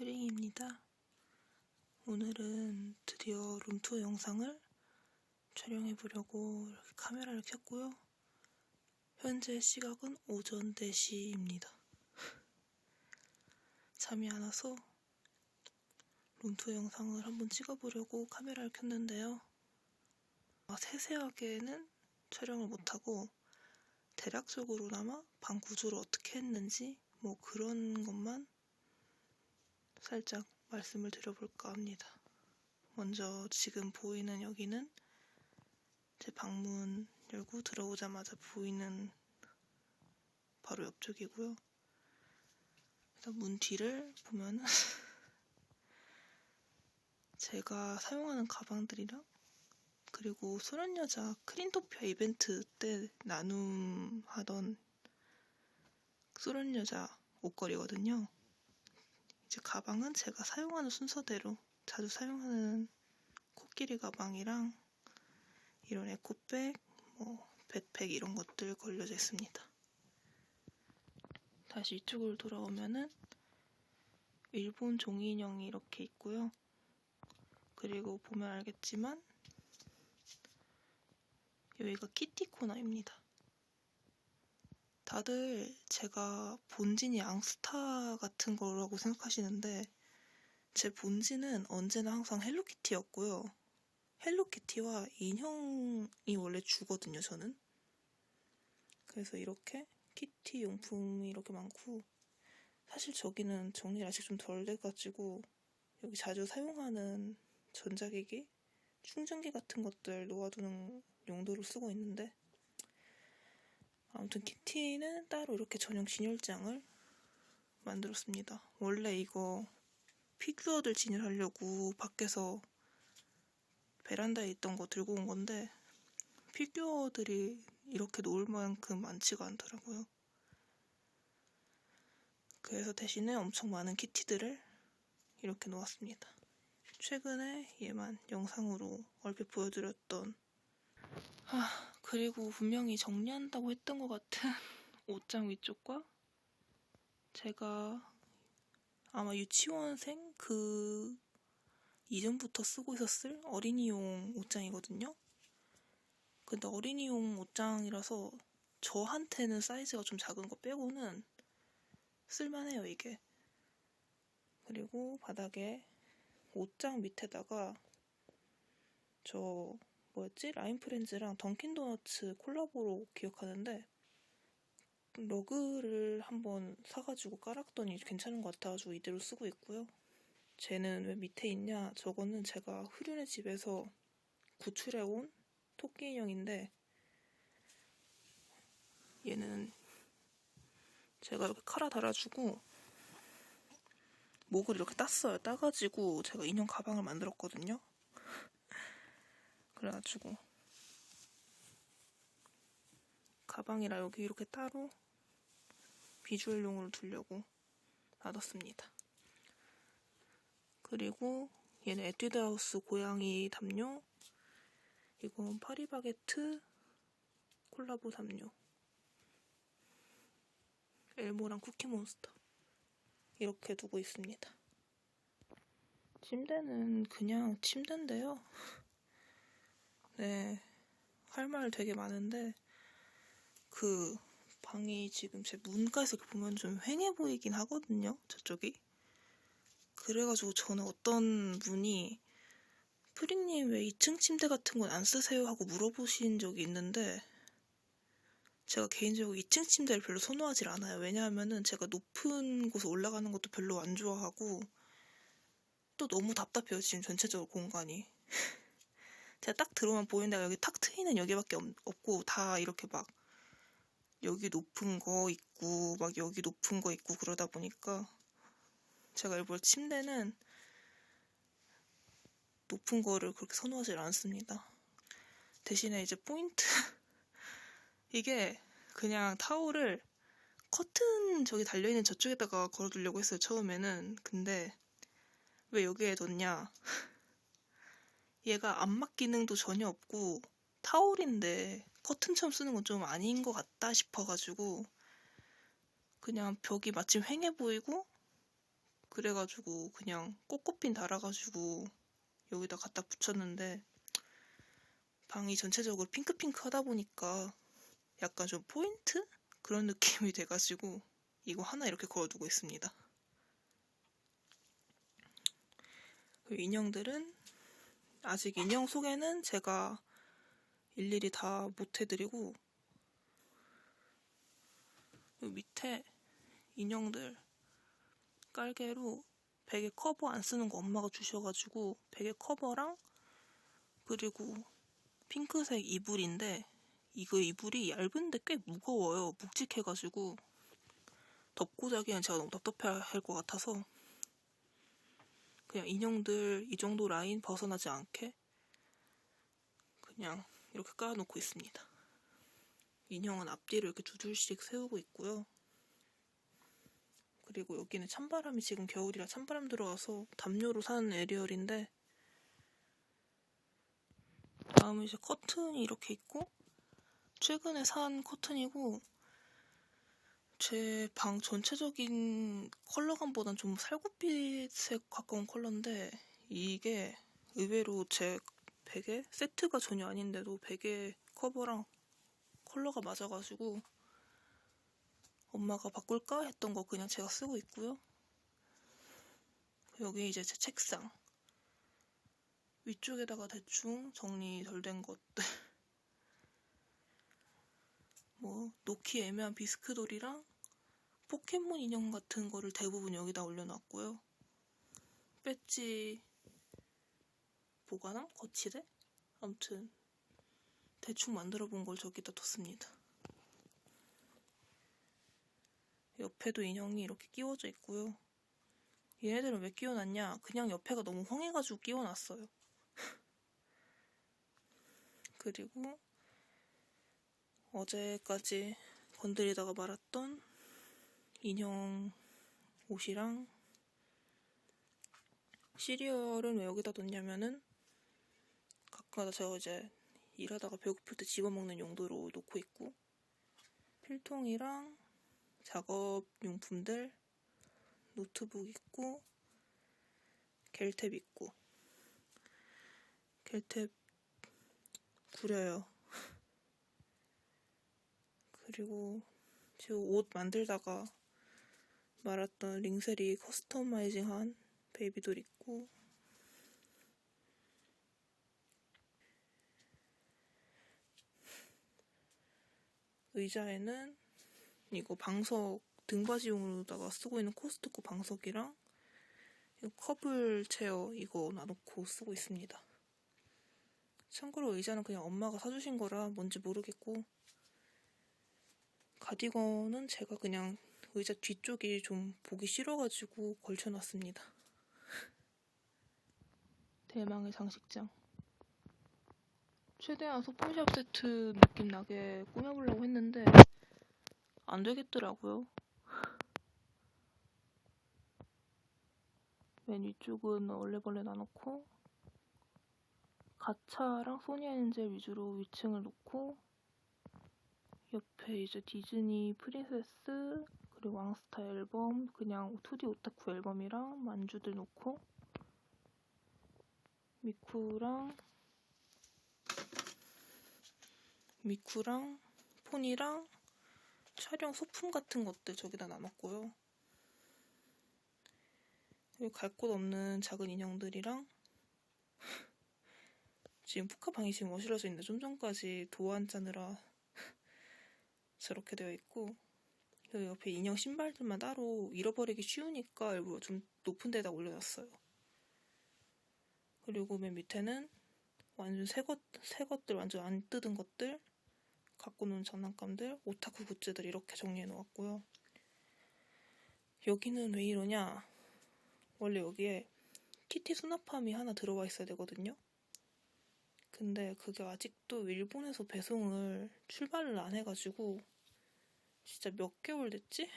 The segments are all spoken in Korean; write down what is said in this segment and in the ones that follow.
프링입니다. 오늘은 드디어 룸투어 영상을 촬영해 보려고 이렇게 카메라를 켰고요. 현재 시각은 오전 4시입니다. 잠이 안 와서 룸투어 영상을 한번 찍어보려고 카메라를 켰는데요. 아, 세세하게는 촬영을 못하고 대략적으로나마 방 구조를 어떻게 했는지 뭐 그런 것만 살짝 말씀을 드려볼까 합니다. 먼저 지금 보이는 여기는 제 방문 열고 들어오자마자 보이는 바로 옆쪽이고요. 일단 문 뒤를 보면은 제가 사용하는 가방들이랑 그리고 소련여자 크린토피아 이벤트 때 나눔하던 소련여자 옷걸이거든요. 이제 가방은 제가 사용하는 순서대로 자주 사용하는 코끼리 가방이랑 이런 에코백, 뭐 백팩 이런 것들 걸려져 있습니다. 다시 이쪽으로 돌아오면은 일본 종이 인형이 이렇게 있고요. 그리고 보면 알겠지만 여기가 키티 코너입니다. 다들 제가 본진이 앙스타 같은 거라고 생각하시는데 제 본진은 언제나 항상 헬로키티였고요. 헬로키티와 인형이 원래 주거든요, 저는. 그래서 이렇게 키티 용품이 이렇게 많고 사실 저기는 정리를 아직 좀 덜 돼가지고 여기 자주 사용하는 전자기기, 충전기 같은 것들 놓아두는 용도로 쓰고 있는데 아무튼 키티는 따로 이렇게 전용 진열장을 만들었습니다. 원래 이거 피규어들 진열하려고 밖에서 베란다에 있던 거 들고 온 건데 피규어들이 이렇게 놓을 만큼 많지가 않더라고요. 그래서 대신에 엄청 많은 키티들을 이렇게 놓았습니다. 최근에 얘만 영상으로 얼핏 보여드렸던 아 그리고 분명히 정리한다고 했던 것 같은 옷장 위쪽과 제가 아마 유치원생 그 이전부터 쓰고 있었을 어린이용 옷장이거든요. 근데 어린이용 옷장이라서 저한테는 사이즈가 좀 작은 거 빼고는 쓸만해요, 이게. 그리고 바닥에 옷장 밑에다가 저 뭐였지? 라인프렌즈랑 던킨도너츠 콜라보로 기억하는데 러그를 한번 사가지고 깔았더니 괜찮은 것 같아가지고 이대로 쓰고 있고요. 쟤는 왜 밑에 있냐? 저거는 제가 흐륜의 집에서 구출해온 토끼 인형인데 얘는 제가 이렇게 칼아 달아주고 목을 이렇게 땄어요. 따가지고 제가 인형 가방을 만들었거든요. 그래가지고 가방이라 여기 이렇게 따로 비주얼용으로 두려고 놔뒀습니다. 그리고 얘는 에뛰드하우스 고양이 담요 이건 파리바게트 콜라보 담요 엘모랑 쿠키몬스터 이렇게 두고 있습니다. 침대는 그냥 침대인데요. 네, 할 말 되게 많은데 그 방이 지금 제 문가에서 보면 좀 휑해 보이긴 하거든요. 저쪽이. 그래가지고 저는 어떤 분이 프리님 왜 2층 침대 같은 건 안 쓰세요? 하고 물어보신 적이 있는데 제가 개인적으로 2층 침대를 별로 선호하지 않아요. 왜냐하면은 제가 높은 곳에 올라가는 것도 별로 안 좋아하고 또 너무 답답해요. 지금 전체적으로 공간이. 제가 딱 들어오면 보이는 데가 여기 탁 트이는 여기밖에 없, 없고 다 이렇게 막 여기 높은 거 있고 막 여기 높은 거 있고 그러다 보니까 제가 일부러 침대는 높은 거를 그렇게 선호하지 않습니다. 대신에 이제 포인트 이게 그냥 타올을 커튼 저기 달려있는 저쪽에다가 걸어두려고 했어요 처음에는 근데 왜 여기에 뒀냐 얘가 안막 기능도 전혀 없고 타올인데 커튼처럼 쓰는 건 좀 아닌 것 같다 싶어가지고 그냥 벽이 마침 휑해 보이고 그래가지고 그냥 꽃꽃핀 달아가지고 여기다 갖다 붙였는데 방이 전체적으로 핑크핑크 하다 보니까 약간 좀 포인트? 그런 느낌이 돼가지고 이거 하나 이렇게 걸어두고 있습니다. 그리고 인형들은 아직 인형 소개는 제가 일일이 다 못해드리고 밑에 인형들 깔개로 베개 커버 안 쓰는 거 엄마가 주셔가지고 베개 커버랑 그리고 핑크색 이불인데 이거 이불이 얇은데 꽤 무거워요. 묵직해가지고 덮고 자기엔 제가 너무 답답해 할 것 같아서 그냥 인형들 이 정도 라인 벗어나지 않게 그냥 이렇게 깔아놓고 있습니다. 인형은 앞뒤로 이렇게 두 줄씩 세우고 있고요. 그리고 여기는 찬바람이 지금 겨울이라 찬바람 들어와서 담요로 산 에리얼인데 다음은 이제 커튼이 이렇게 있고 최근에 산 커튼이고 제 방 전체적인 컬러감보단 좀 살구빛에 가까운 컬러인데 이게 의외로 제 베개 세트가 전혀 아닌데도 베개 커버랑 컬러가 맞아가지고 엄마가 바꿀까 했던 거 그냥 제가 쓰고 있고요. 여기 이제 제 책상 위쪽에다가 대충 정리 덜 된 것들 뭐 놓기 애매한 비스크돌이랑 포켓몬 인형 같은 거를 대부분 여기다 올려놨고요. 배지 보관함? 거치대? 아무튼 대충 만들어 본 걸 저기다 뒀습니다. 옆에도 인형이 이렇게 끼워져 있고요. 얘네들은 왜 끼워놨냐? 그냥 옆에가 너무 황해가지고 끼워놨어요. 그리고 어제까지 건드리다가 말았던 인형 옷이랑 시리얼은 왜 여기다 뒀냐면은 가끔가다 제가 이제 일하다가 배고플 때 집어먹는 용도로 놓고 있고 필통이랑 작업 용품들 노트북 있고 겔탭 있고 겔탭 구려요. 그리고 제가 옷 만들다가 말았던 링셀이 커스터마이징한 베이비돌 있고 의자에는 이거 방석 등받이용으로다가 쓰고 있는 코스트코 방석이랑 커블 체어 이거 놔놓고 쓰고 있습니다. 참고로 의자는 그냥 엄마가 사주신 거라 뭔지 모르겠고 가디건은 제가 그냥 의자 뒤쪽이 좀 보기 싫어가지고 걸쳐놨습니다. 대망의 장식장. 최대한 소품샵 세트 느낌 나게 꾸며보려고 했는데 안 되겠더라고요. 맨 위쪽은 얼레벌레 놔놓고 가차랑 소니아 엔젤 위주로 위층을 놓고 옆에 이제 디즈니 프린세스 그리고 왕스타 앨범 그냥 2D 오타쿠 앨범이랑 만주들 놓고 미쿠랑 미쿠랑 폰이랑 촬영 소품 같은 것들 저기다 놔놨고요. 그리고 갈곳 없는 작은 인형들이랑 지금 푸카 방이 지금 어실러져 있는데 좀 전까지 도안 짜느라 저렇게 되어 있고 그 옆에 인형 신발들만 따로 잃어버리기 쉬우니까 일부러 좀 높은 데다 올려놨어요. 그리고 맨 밑에는 완전 새 것, 새 것들, 완전 안 뜯은 것들, 갖고 노는 장난감들, 오타쿠 굿즈들 이렇게 정리해 놓았고요. 여기는 왜 이러냐? 원래 여기에 키티 수납함이 하나 들어와 있어야 되거든요. 근데 그게 아직도 일본에서 배송을 출발을 안 해가지고 진짜 몇 개월 됐지?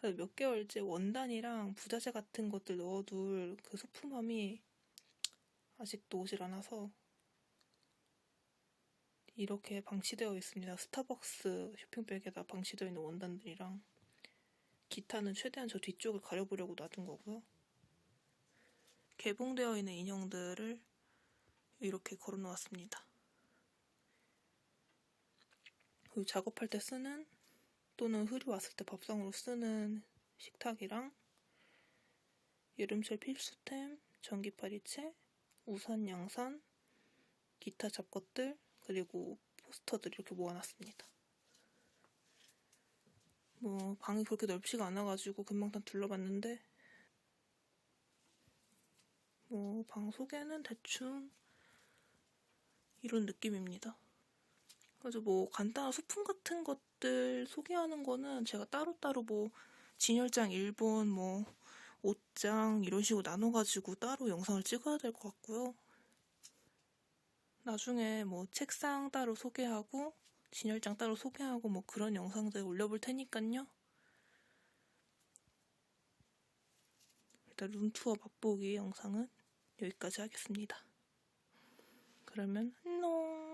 몇 개월째 원단이랑 부자재 같은 것들 넣어둘 그 소품함이 아직도 오질 않아서 이렇게 방치되어 있습니다. 스타벅스 쇼핑백에다 방치되어 있는 원단들이랑 기타는 최대한 저 뒤쪽을 가려보려고 놔둔 거고요. 개봉되어 있는 인형들을 이렇게 걸어 놓았습니다. 그리고 작업할 때 쓰는 또는 흐리 왔을 때 밥상으로 쓰는 식탁이랑 여름철 필수템, 전기파리채, 우산, 양산, 기타 잡것들, 그리고 포스터들 이렇게 모아놨습니다. 뭐 방이 그렇게 넓지가 않아가지고 금방 다 둘러봤는데 뭐 방 소개는 대충 이런 느낌입니다. 그래서 뭐 간단한 소품 같은 것들 소개하는 거는 제가 따로따로 뭐 진열장 1번 뭐 옷장 이런 식으로 나눠가지고 따로 영상을 찍어야 될 것 같고요. 나중에 뭐 책상 따로 소개하고 진열장 따로 소개하고 뭐 그런 영상들 올려볼 테니까요. 일단 룸투어 맛보기 영상은 여기까지 하겠습니다. 그러면 안녕!